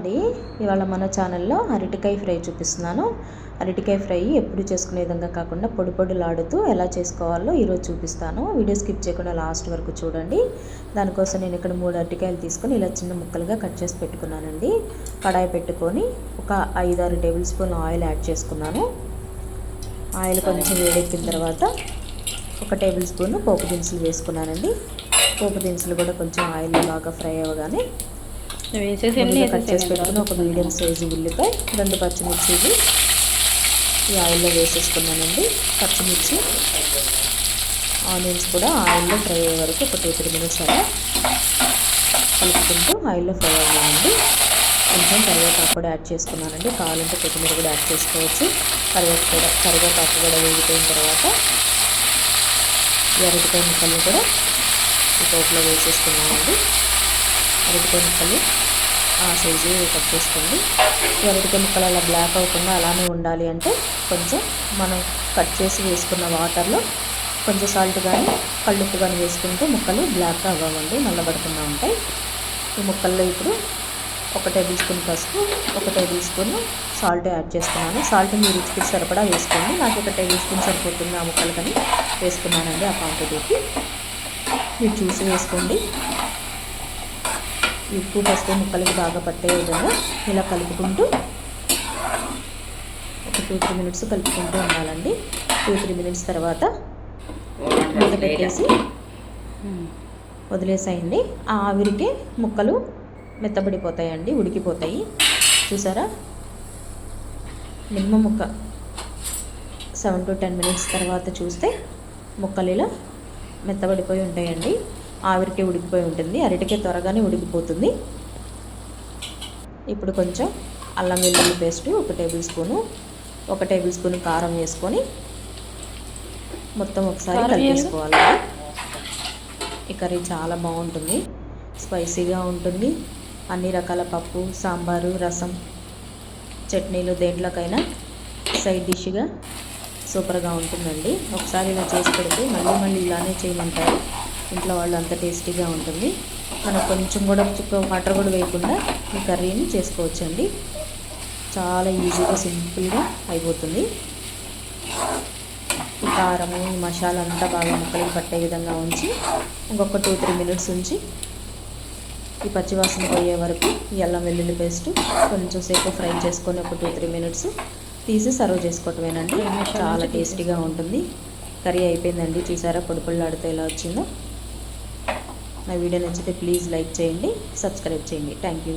అండి ఇవాళ మన ఛానల్లో అరటికాయ ఫ్రై చూపిస్తున్నాను. అరటికాయ ఫ్రై ఎప్పుడు చేసుకునే విధంగా కాకుండా పొడి పొడులాడుతూ ఎలా చేసుకోవాలో ఈరోజు చూపిస్తాను. వీడియో స్కిప్ చేయకుండా లాస్ట్ వరకు చూడండి. దానికోసం నేను ఇక్కడ మూడు అరటికాయలు తీసుకొని ఇలా చిన్న ముక్కలుగా కట్ చేసి పెట్టుకున్నానండి. కడాయి పెట్టుకొని ఒక ఐదారు టేబుల్ స్పూన్ ఆయిల్ యాడ్ చేసుకున్నాను. ఆయిల్ కొంచెం వేడెక్కిన తర్వాత ఒక టేబుల్ స్పూన్ పోపు దినుసులు వేసుకున్నానండి. పోపు దినుసులు కూడా కొంచెం ఆయిల్ బాగా ఫ్రై అవ్వగానే ముందుగా కట్ చేసి పెట్టుకుని ఒక మీడియం సైజు ఉల్లిపాయ రెండు పచ్చిమిర్చిలు ఈ ఆయిల్లో వేసేసుకున్నానండి పచ్చిమిర్చి. ఆనియన్స్ కూడా ఆయిల్లో ఫ్రై అయ్యే వరకు ఒక టూ త్రీ మినిట్స్ అలా కలుపుకుంటూ ఆయిల్లో ఫ్రై అయ్యానండి కొంచెం కరివేపాకు కూడా యాడ్ చేసుకున్నానండి. కావాలంటే కొత్తిమీర కూడా యాడ్ చేసుకోవచ్చు. కరివేపాకు కూడా కరివేపాకు కూడా వేగిపోయిన తర్వాత ఈ అరటికాయ ముక్కల్ని కూడా ఈ పోపులో వేసేసుకున్నామండి అరటికాయ ముక్కలు. ఆ సైజు కట్ చేసుకోండి. ఈ అరటికాయ ముక్కలు అలా బ్లాక్ అవ్వకుండా అలానే ఉండాలి అంటే కొంచెం మనం కట్ చేసి వేసుకున్న వాటర్లో కొంచెం సాల్ట్ కానీ కళ్ళుప్పు కానీ వేసుకుంటే ముక్కలు బ్లాక్ అవ్వండి నల్లబడకుండా ఉంటాయి. ఈ ముక్కల్లో ఇప్పుడు ఒక టేబుల్ స్పూన్ పసుపు ఒక టేబుల్ స్పూన్ సాల్ట్ యాడ్ చేస్తున్నాను. సాల్ట్ మీ రుచికి సరిపడా వేసుకోండి. నాకు ఒక టేబుల్ స్పూన్ సరిపోతుంది ఆ కానీ వేసుకున్నానండి ఆ క్వాంటిటీకి మీరు చూసి వేసుకోండి. ఉప్పు పసుపు ముక్కలకి బాగా పట్టే విధంగా ఇలా కలుపుకుంటూ ఒక టూ త్రీ మినిట్స్ కలుపుకుంటూ ఉండాలండి. టూ త్రీ మినిట్స్ తర్వాత మూత పెట్టేసి వదిలేసాయండి. ఆ ఆవిరికి ముక్కలు మెత్తబడిపోతాయండి ఉడికిపోతాయి. చూసారా? నిమ్మ ముక్క సెవెన్ టు టెన్ మినిట్స్ తర్వాత చూస్తే ముక్కలు ఇలా మెత్తబడిపోయి ఉంటాయండి. ఆవిరికే ఉడికిపోయి ఉంటుంది. అరటికే త్వరగానే ఉడికిపోతుంది. ఇప్పుడు కొంచెం అల్లం వెల్లుల్లి పేస్ట్ ఒక టేబుల్ స్పూను ఒక టేబుల్ స్పూన్ కారం వేసుకొని మొత్తం ఒకసారి కలిపేసుకోవాలి. ఈ కర్రీ చాలా బాగుంటుంది. స్పైసీగా ఉంటుంది. అన్ని రకాల పప్పు సాంబారు రసం చట్నీలు దేంట్లోకైనా సైడ్ డిష్గా సూపర్గా ఉంటుందండి. ఒకసారి ఇలా చేసి పెడితే మళ్ళీ మళ్ళీ ఇలానే చేయమంటారు. ఇంట్లో వాళ్ళు అంత టేస్టీగా ఉంటుంది. మనం కొంచెం కూడా చుక్క వాటర్ కూడా వేయకుండా ఈ కర్రీని చేసుకోవచ్చండి. చాలా ఈజీగా సింపుల్గా అయిపోతుంది. ఈ కారము ఈ మసాలా అంతా బాగా ముక్కలకి పట్టే విధంగా ఉంచి ఇంకొక టూ త్రీ మినిట్స్ ఉంచి ఈ పచ్చివాసన పోయే వరకు ఈ అల్లం వెల్లుల్లి పేస్ట్ కొంచెం సేపు ఫ్రై చేసుకొని ఒక టూ త్రీ మినిట్స్ తీసి సర్వ్ చేసుకోవటమేనండి. చాలా టేస్టీగా ఉంటుంది. కర్రీ అయిపోయిందండి. చూసారా? పొడి పొడిలాడితే ఎలా వచ్చిందో. నా వీడియో నచ్చితే ప్లీజ్ లైక్ చేయండి సబ్స్క్రైబ్ చేయండి. Thank you